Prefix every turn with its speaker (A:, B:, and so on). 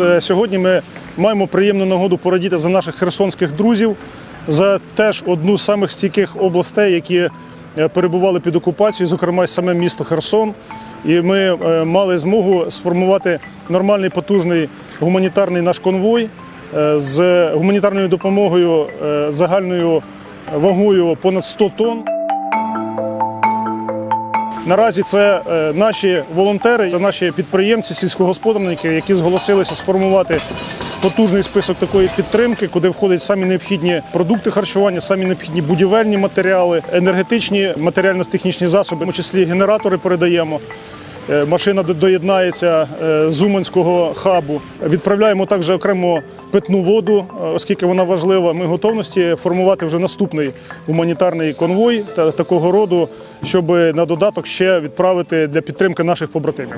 A: е, сьогодні ми маємо приємну нагоду порадіти за наших херсонських друзів, за теж одну з самих стійких областей, які е, перебували під окупацією, зокрема й саме місто Херсон. І ми е, мали змогу сформувати нормальний потужний гуманітарний наш конвой з гуманітарною допомогою загальною вагою понад 100 тонн. Наразі це е, наші волонтери, це наші підприємці, сільськогосподарники, які зголосилися сформувати потужний список такої підтримки, куди входять самі необхідні продукти харчування, самі необхідні будівельні матеріали, енергетичні матеріально-технічні засоби, в тому числі генератори передаємо. Е, Машина доєднається е, з Уманського хабу. Відправляємо також окремо питну воду, е, оскільки вона важлива. Ми готовності формувати вже наступний гуманітарний конвой та такого роду, щоб на додаток ще відправити для підтримки наших побратимів.